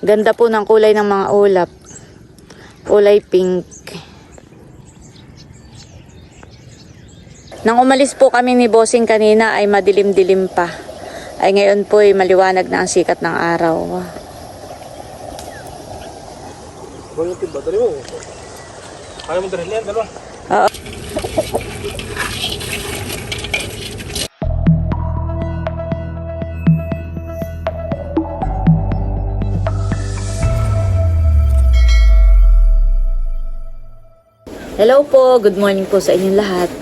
Ganda po ng kulay ng mga ulap. Kulay pink. Nang umalis po kami ni Bossing kanina ay madilim-dilim pa. Ay ngayon po ay maliwanag na ang sikat ng araw. Huwag yung timba, dali mo. Kaya mo dali yan, dalawa. Hello po, good morning po sa inyong lahat.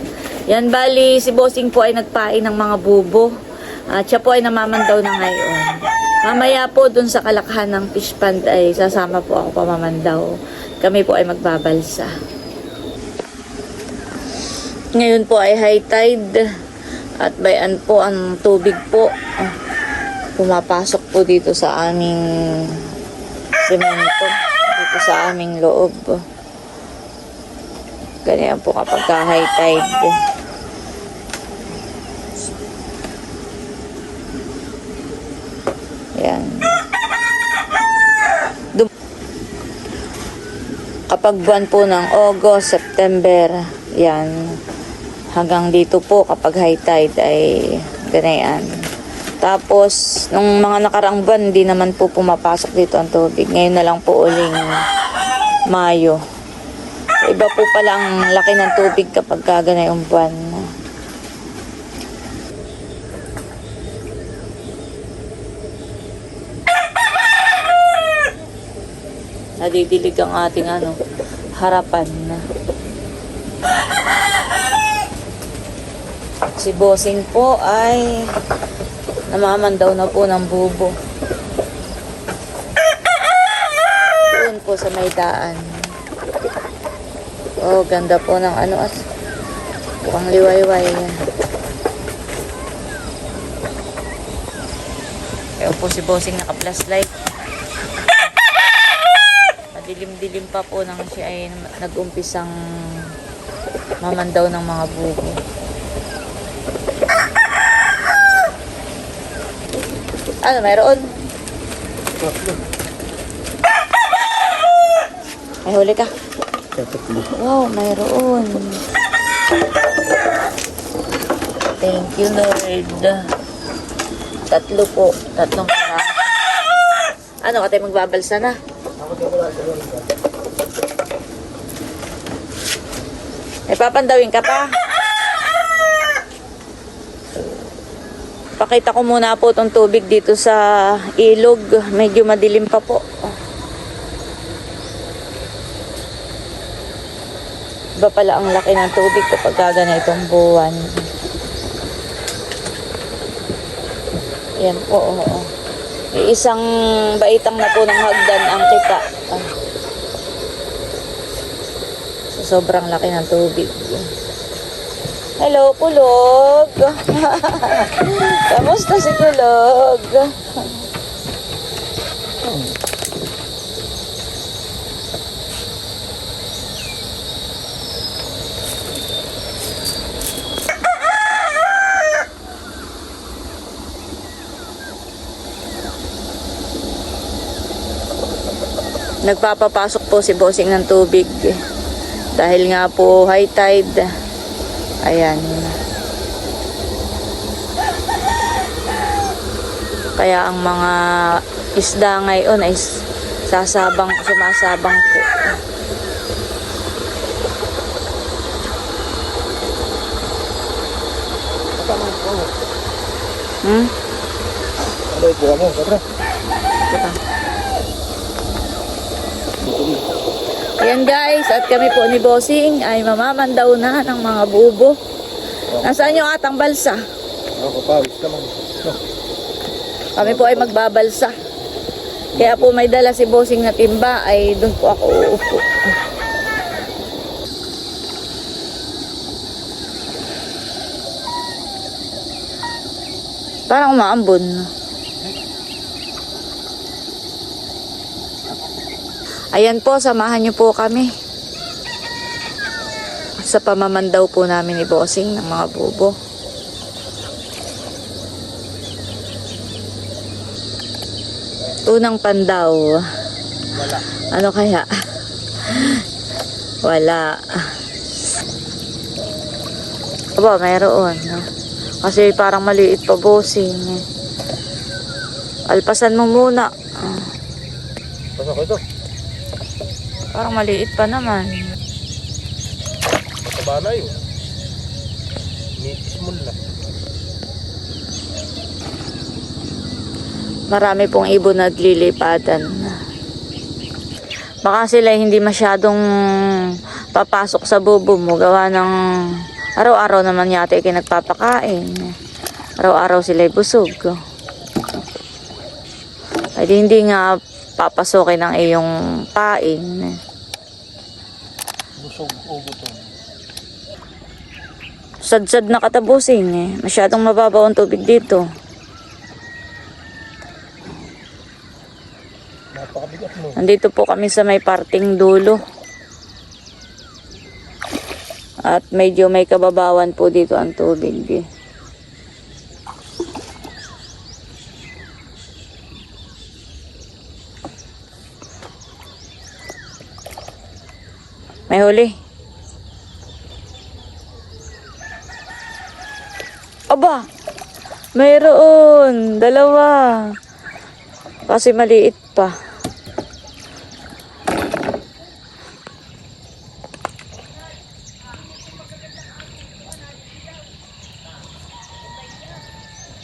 Yan bali, si Bossing po ay nagpain ng mga bubo. At siya po ay namamandaw na ngayon. Mamaya po dun sa kalakhan ng fish pond ay sasama po ako pamamandaw. Kami po ay magbabalsa. Ngayon po ay high tide at bayan po ang tubig po. Ah, Pumapasok po dito sa aming semento, dito sa aming loob. Ganyan po kapag ka high tide. Yan. Dum- kapag buwan po ng August, September, yan, hanggang dito po kapag high tide ay ganayan. Tapos, nung mga nakaraang buwan, hindi naman po pumapasok dito ang tubig. Ngayon na lang po uling Mayo. Iba po pala laki ng tubig kapag kaganayong buwan. Nadidilig ang ating ano, harapan. Si Bossing po ay namamandaw na po ng bubo. Doon po sa may daan. Oh, ganda po ng ano as. Mukhang liwayway. Kaya po si Bossing naka-plus light. Madilim-dilim pa po nang siya ay nag-umpisang mamandaw ng mga bubo. Ano, mayroon? May huli ka. Wow, mayroon. Thank you, Lord. Tatlo po. Tatlong piraso. Ano, ka tayo magbabalsa na? May papandawin ka pa? Pakita ko muna po itong tubig dito sa ilog. Medyo madilim pa po. Iba pala ang laki ng tubig kapag gagana itong buwan. Yan po, oo. oo. Isang baitang na po ng hagdan ang kita. Ah. So, sobrang laki ng tubig. Hello, Kulog. Kamusta si Kulog? Nagpapapasok po si Bossing ng tubig. Dahil nga po high tide. Ayan. Kaya ang mga isda ngayon ay sasabang, sumasabang po. Hmm? Aray, buka mo, tara. Teka. Ayan guys, at kami po ni Bossing ay mamamandaw na ng mga bubo. Nasaan yung atang balsa? Ako, pawis naman. Kami po ay magbabalsa. Kaya po may dala si Bossing na timba ay doon po ako uupo. Parang umaambon. Ayan po, samahan niyo po kami. Sa pamamandaw po namin ni Bossing ng mga bubo. Unang pandaw. Wala. Ano kaya? Wala. Aba, mayroon. no? Kasi parang maliit pa bossing. Alpasan mo muna. Basta ko ito. Parang maliit pa naman. Mataba na yun. Mo na. Marami pong ibon naglilipatan. Baka sila hindi masyadong papasok sa bubo mo. Gawa ng araw-araw naman yata ay nagpapakain. Araw-araw sila busog. Ay di hindi nga papasokin ang iyong pain. Busog o gutom. Sad-sad na katabusin eh. Masyadong mababaw ang tubig dito. Napakabigat mo. Nandito po kami sa may parting dulo. At medyo may kababawan po dito ang tubig. eh. May huli. Aba! Mayroon! Dalawa! Kasi maliit pa.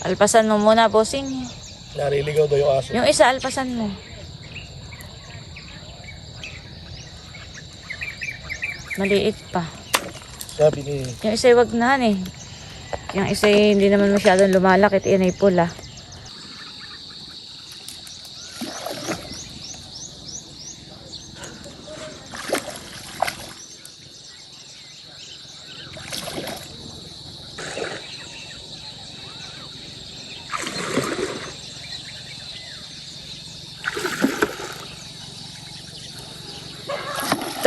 Alpasan mo muna, bossing. Nariligaw daw yung aso. Yung isa, alpasan mo. Maliit pa. Sabi ni... Yung isa, wag na eh. Yung isa, hindi naman masyadong lumalaki. Yan ay pula.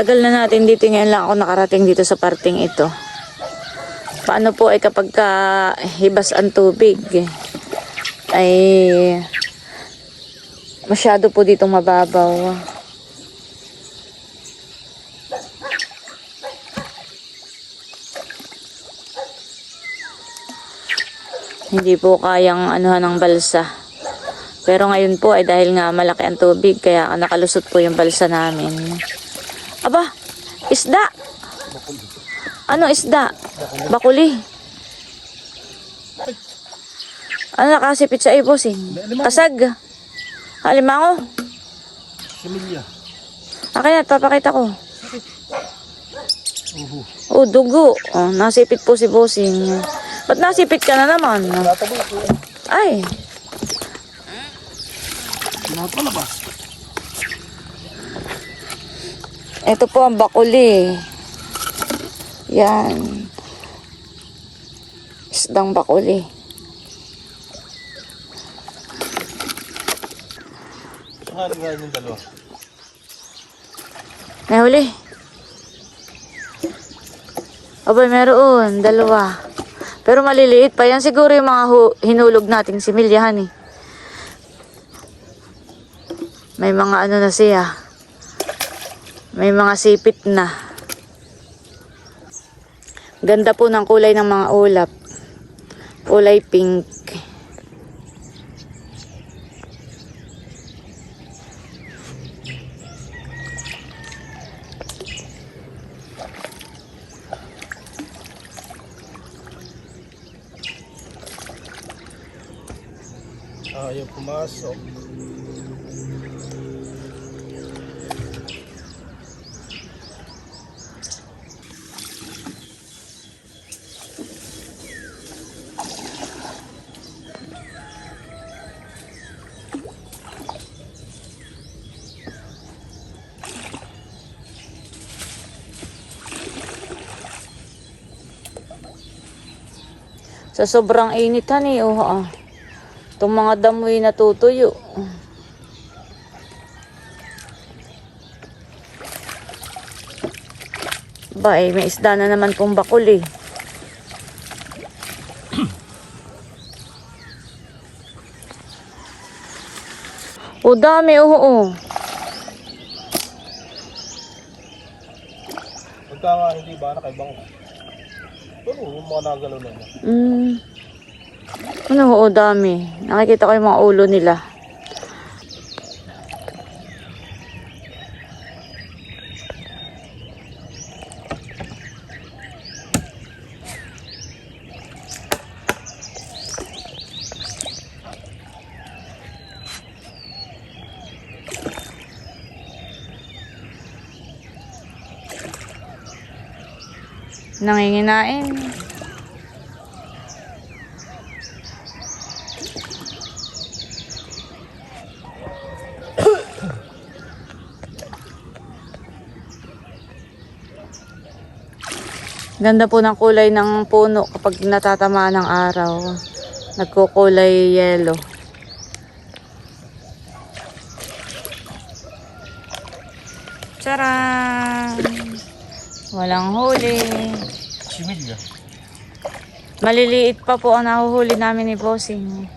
Tagal na natin dito ngayon lang ako nakarating dito sa parting ito. Paano po ay kapag ka hibas ang tubig ay masyado po ditong mababaw. Hindi po kayang anuhan ng balsa. Pero ngayon po ay dahil nga malaki ang tubig kaya nakalusot po yung balsa namin. Aba, isda. Ano isda? Bakuli. Ano nakasipit sa ibos eh? Kasag. Halimango. Similya. Akin at papakita ko. Uhu. Oh, dugo. Oh, nasipit po si Bossing. Ba't nasipit ka na naman? Ay, Napalabas. Ito po ang bakuli. Yan. Isdang bakuli. Saan nga yung dalawa? May huli. Abay, meron. Dalawa. Pero maliliit pa. Yan siguro yung mga hinulog nating similyahan eh. May mga ano na siya. May mga sipit na. Ganda po ng kulay ng mga ulap. Kulay pink. Ayaw pumasok. Sa sobrang init hani, oh, ah. Itong mga damoy natutuyo. Ba, eh, may isda na naman pong bakuli. O, dami, oo. oo. Pagka nga hindi ba, nakaibang ko. Ano, yung mga nagalaw na. Mm. Ano, oo, dami. Nakikita ko yung mga ulo nila. Nanginginain. Ganda po ng kulay ng puno kapag natatamaan ng araw. Nagkukulay yellow. Walang huli. Maliliit pa po ang nahuhuli namin ni Bossing.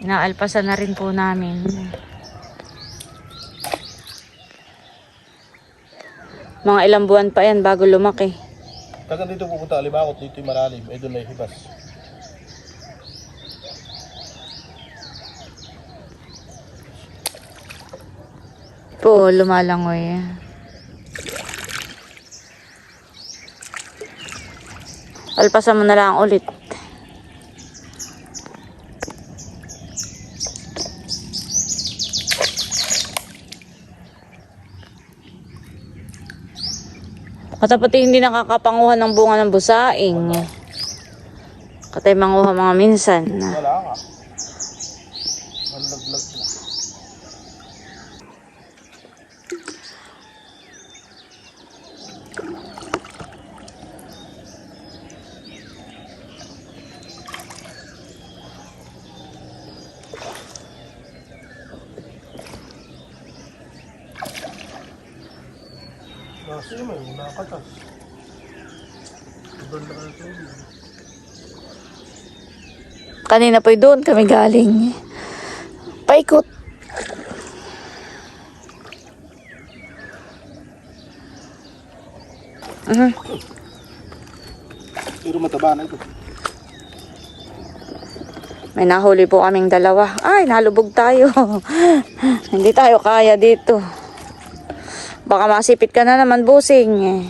Inaalpasan na rin po namin. Mga ilang buwan pa yan bago lumaki. Taga dito pupunta, alibakot, dito yung malalim. Eh, doon na hibas. Po, lumalangoy. Alpasan mo na lang ulit. Katapati hindi nakakapanguha ng bunga ng busaing. Katay manguha mga minsan. Wala ka. Malaglag na. Nasa iyo may nakatas. Sobrang laki ng tubig. Kanina po doon kami galing. Paikot. Mhm. Pero mataba na ito. May nahuli po kaming dalawa. Ay, nalubog tayo. Hindi tayo kaya dito. Baka masipit ka na naman, busing.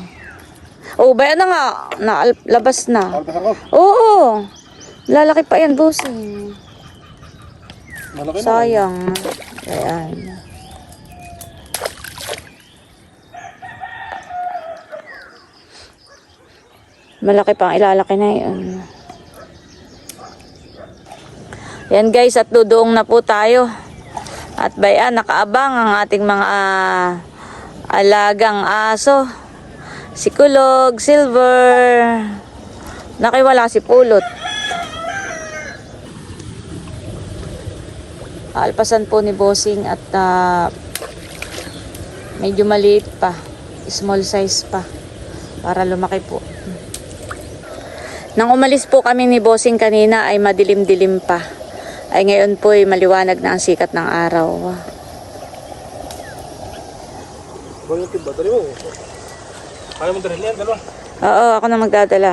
Oh, bayan na nga. Na. Alpasan ko. Oo. Lalaki pa yan, busing. Malaki na. Sayang. Ayan. Malaki pang ilalaki na yun. Yan guys, at dudoong na po tayo. At bayan, nakaabang ang ating mga ah, alagang aso. Si Kulog, Silver. Nakiwala si Pulot. Alpasan po ni Bossing at ah, medyo maliit pa. Small size pa. Para lumaki po. Nang umalis po kami ni Bossing kanina ay madilim-dilim pa. Ay ngayon po ay maliwanag na ang sikat ng araw. Kaya mo dalhin yan, dalawa. Oo, ako na magdadala.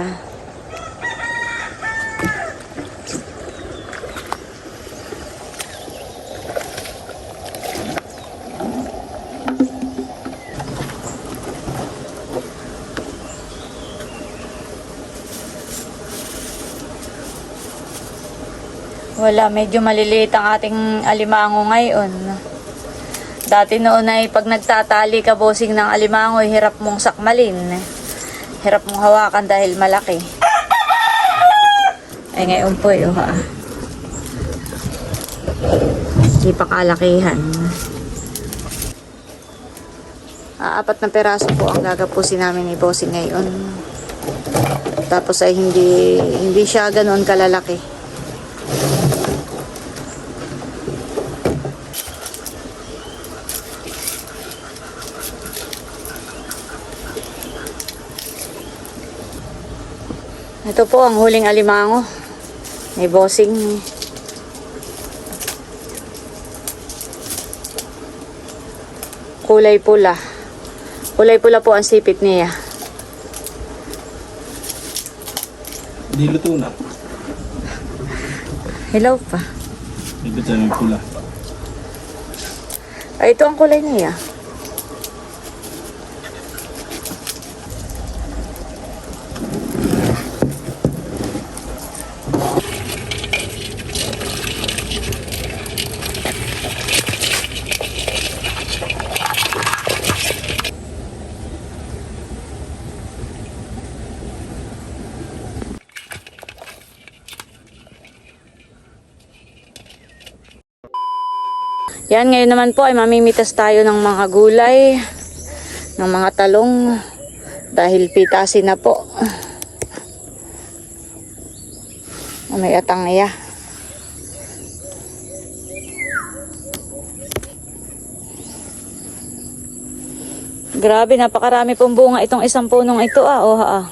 Wala, medyo maliliit ang ating alimango ngayon. Dati noon ay pag nagtatali ka bossing ng alimango, ay hirap mong sakmalin. Hirap mong hawakan dahil malaki. Ay ngayon po yun ha. Hindi pa kalakihan. Ah, apat na peraso po ang gagapusin namin ni bossing ngayon. Tapos ay hindi hindi siya ganoon kalalaki. Ito po ang huling alimango. May bossing. Kulay pula. Kulay pula po ang sipit niya. Hindi luto na. Hello pa. Tayo may pula. Ay, ito ang kulay niya. Yan, ngayon naman po ay mamimitas tayo ng mga gulay, ng mga talong, dahil pitasin na po. May atang iya. Grabe, napakarami pong bunga itong isang punong ito ah. Oh, ah.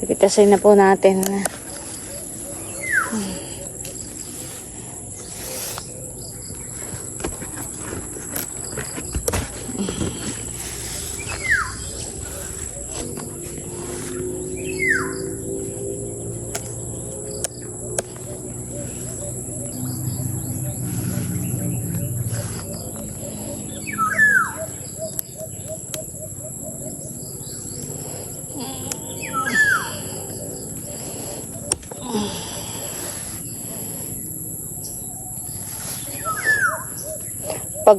Pipitasin na po natin. Pag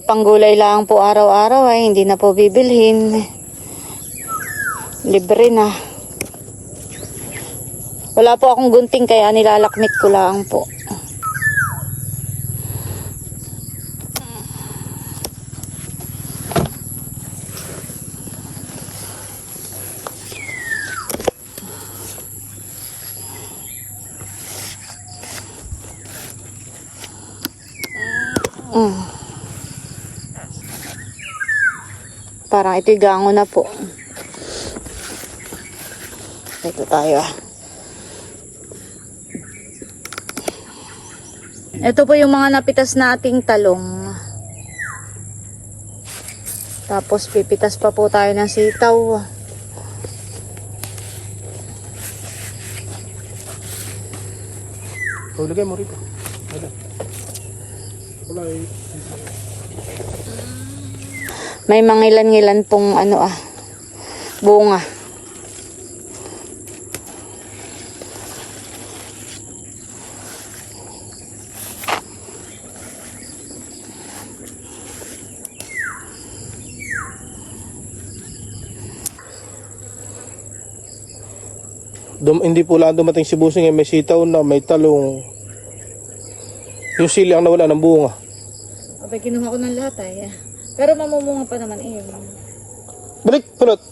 panggulay lang po araw-araw ay hindi na po bibilhin. Libre na. Wala po akong gunting kaya nilalakmit ko lang po. Mm. Parang ito'y na po. Ito tayo ah. Ito po yung mga napitas nating talong. Tapos pipitas pa po tayo ng sitaw. Hulagay mo rito. Wala. Wala eh. May mangilan-ngilan pong ano ah, bunga. Dum hindi po lang dumating si Busing eh. May sitaw na, may talong. Yung sili ang nawala ng bunga. Abay, kinuha ko ng lahat ay. Pero mamumunga pa naman eh. Balik, pulot.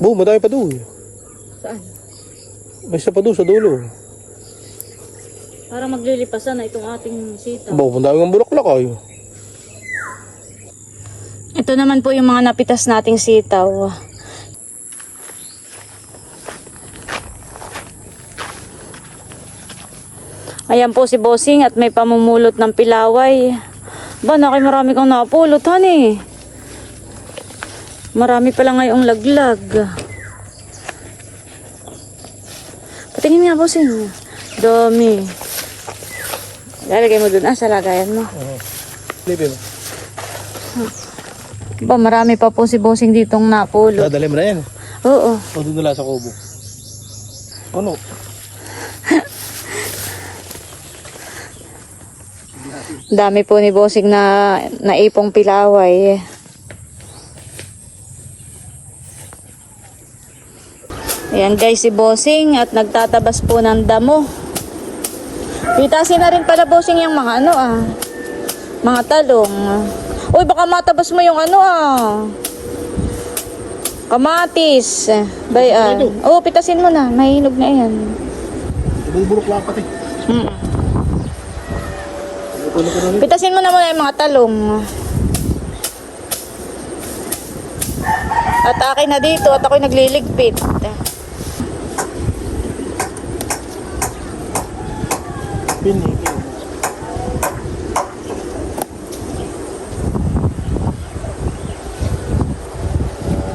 Bu, madami pa doon. Saan? May isa pa doon sa dulo. Para maglilipasan na itong ating sitaw. Ba, madami ng bulaklak ay. Ito naman po yung mga napitas nating sitaw. Ayan po si Bossing at may pamumulot ng pilaway. Ba, nakay marami kang napulot, honey. Marami pala ngayong laglag. Patingin nga, Bossing. Dami. Lalagay mo dun, ah, sa lagayan mo. Lipin mo. Ba, marami pa po si Bossing ditong napulot. Dadali mo na yan. Oo. O doon nila sa kubo. Ano? Dami po ni Bossing na naipong pilaway. Ayan guys si Bossing at nagtatabas po ng damo. Pitasin na rin pala Bossing yung mga ano ah. Mga talong. Uy baka matabas mo yung ano ah. Kamatis. Bayan. Oo, pitasin mo na. Mahinog na yan. Bubulok lang pati. Mm. Ano ka na rin? Pitasin mo na muna yung mga talong. At akin na dito at ako'y nagliligpit. Pinigil.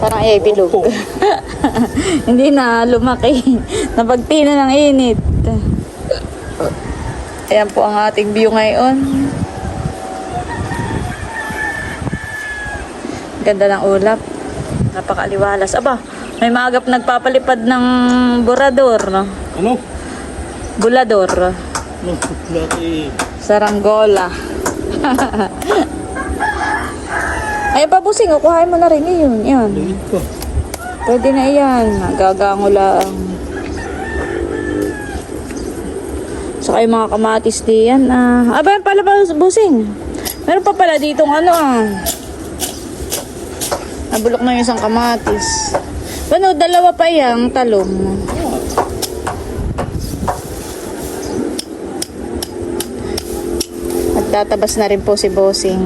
Parang ay bilog. Hindi na lumaki. Napagtina ng init. Ayan po ang ating view ngayon. Ganda ng ulap. Napakaliwalas. Aba, may maagap nagpapalipad ng burador. No? Ano? Bulador. Ano? Saranggola. Ay, pabusing, kuhain mo na rin yun. Yan. Pwede na yan. Gagango lang. Saka mga kamatis diyan. Ah. Aba, yan pala pa, busing. Meron pa pala ditong ano ah. Nabulok na yung isang kamatis. Ano, dalawa pa yung talong. At tatabas na rin po si Bossing.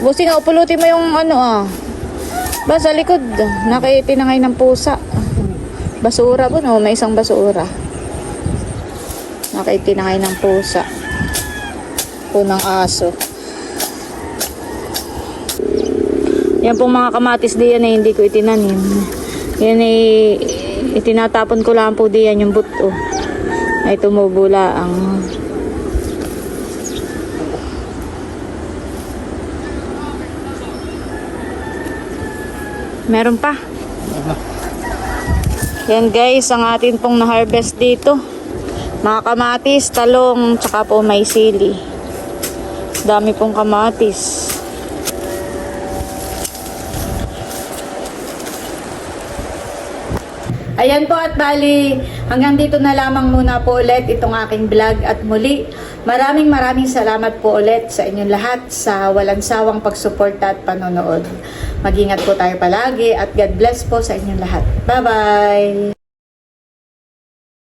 Bossing, ah, upulutin mo yung ano ah. Ba, sa likod, nakitinangay ng pusa. Basura po, no? May isang basura. Nakitinangay ng pusa. Po ng aso. Yan pong mga kamatis diyan na hindi ko itinanim. Yan ay itinatapon ko lang po diyan yung buto. Ay tumubula ang Meron pa. Yan guys, ang atin pong na-harvest dito. Mga kamatis, talong, tsaka po may sili. Dami pong kamatis. Ayan po at bali, hanggang dito na lamang muna po ulit itong aking vlog at muli. Maraming maraming salamat po ulit sa inyong lahat sa walang sawang pagsuporta at panonood. Mag-ingat po tayo palagi at God bless po sa inyong lahat. Bye-bye!